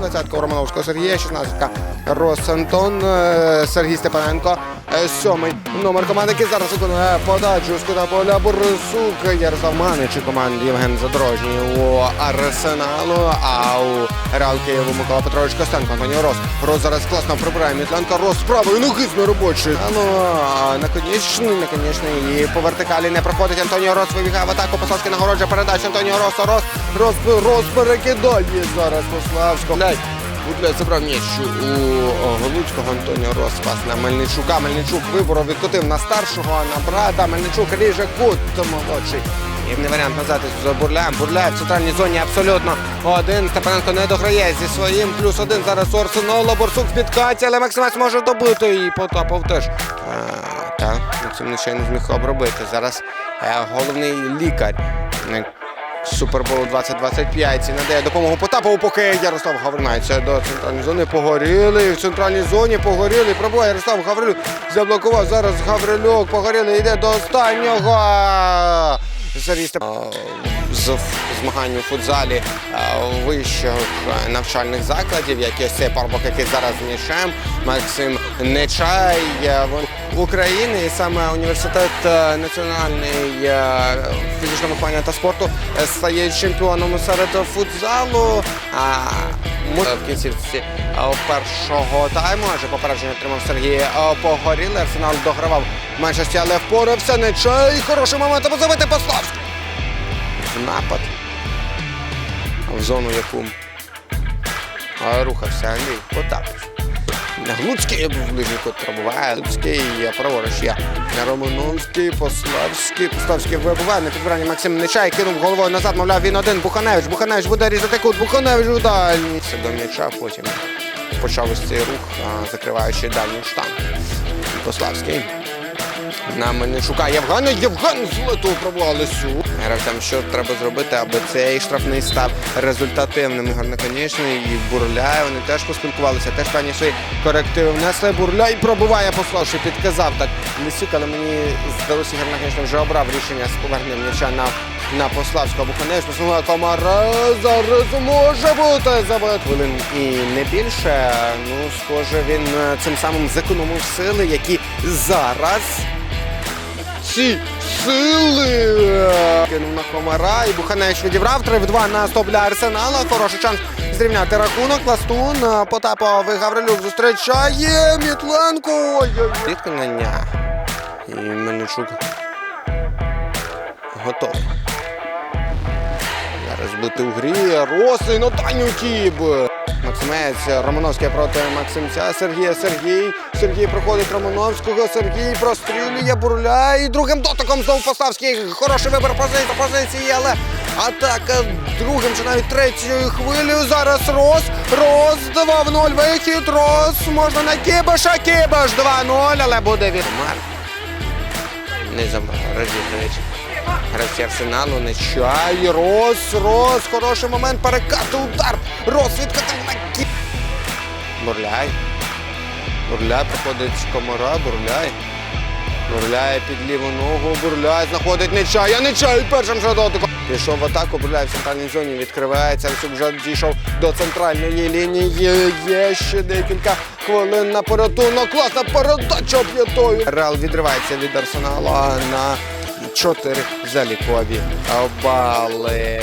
20-ка у Романовського Сергія, 16-ка Росантон, е, Сергій Степаненко, сьомий номер команди, який зараз виконує подачу з кута поля Борисук, Ярослав Манич і команди Євген Задорожній у Арсеналу, а у Реал Києву Микола Петрович Костенко, Антоніо Рос. Рос зараз класно прибирає Мітленко, Рос з правої ноги з. А ну, а, наконечний, наконечний, і по вертикалі не проходить. Антоніо Рос, вибігає в атаку, Пославський нагороджує передачу. Антоніо Роса, Рос, Рос, Рос перекидає зараз Пославського. Блядь, Гудляй забрав м'яч у Голуцького Антоніо Рос, пас на Мельничука. Мельничук виборов відкотив на старшого, на брата. Мельничук ріже кут молодший. Не варіант назад за Бурляєм. Бурляєв в центральній зоні абсолютно один. Степаненко не дограє зі своїм. Плюс один зараз у Арсенала. Борсук в підкаті, але Максимець може добити. І Потапов теж. А, так, Максим ще не зміг обробити. Зараз е, головний лікар. Суперболу 2025 ці надає допомогу Потапову, поки Ярослав Гавринається до центральної зони. Погоріли. В центральній зоні погоріли. Пробує Ярослав Гаврилюк. Заблокував зараз Гаврилюк. Погоріли. Йде до останнього. А, з змагань у футзалі вищих е, навчальних закладів, як ось цей парубок, який зараз з Максим Нечай е, України, і саме університет е, національний е, фізичного виховання та спорту е, стає чемпіоном серед футзалу. В кінцівці е, першого тайму, адже попередження отримав Сергій е, Погорілий. Арсенал догравав меншості, але впорався Нечай. Хороший момент, забити Пославський. В напад. В зону, яку рухався Андрій Потапов. Глуцький ближній кут пробуває. Глуцький праворуч є. Романовський, Пославський. Пославський вибиває на підбиранні Максим Нечай. Кинув головою назад, мовляв, він один. Буханевич. Буханевич буде різати кут. Буханевич у дальній. Це до м'яча, потім почав ось цей рух, закриваючи дальній штанг. Пославський. На Мельничука Євген. Євген злету пробували сю. Гравцям, що треба зробити, аби цей штрафний став результативним. Ігор Наконечний і Бурляй. Вони теж поспілкувалися, теж певні свої корективи внесли. Бурляй пробуває пославши, підказав так Лисюк, але мені здалося, Ігор Наконечний вже обрав рішення з поверненням м'яча на, на Пославського. Буханець посунула комара. Зараз може бути забит. Хвилин і не більше. Ну, схоже, він е, цим самим зекономив сили, які зараз ці сили. Кинув на комара і Буханевич відібрав 3 в 2 на стоп для Арсенала. Хороший шанс зрівняти рахунок. Пластун Потапов і Гаврилюк зустрічає Мітленко. Ой-ой. Відконання. І Мельничук готовий. Зараз бути у грі. Роси на Таню Максимець Романовський проти Максимця. Сергія Сергій. Сергій проходить Романовського. Сергій прострілює бурля. І другим дотиком знову Поставський. Хороший вибір позиції, позиції, але атака другим чи навіть третьою хвилею. Зараз Рос. Рос 2 в 0. Вихід. Рос. Можна на Кібаша. Кібаш 2-0, але буде від Не. Розіграєш. Гравці арсеналу не чай. Рос, Рос, хороший момент, перекати, удар. Рос відкатив на кі. Бурляй. Бурляй проходить комара, бурляй. Бурляє під ліву ногу, бурляй, знаходить Нечая, Нечай першим же. Пішов в атаку, бурляй в центральній зоні відкривається. Вже дійшов до центральної лінії. Є ще декілька хвилин на порятунок. Класна передача п'ятою. Реал відривається від арсенала на чотири залікові бали.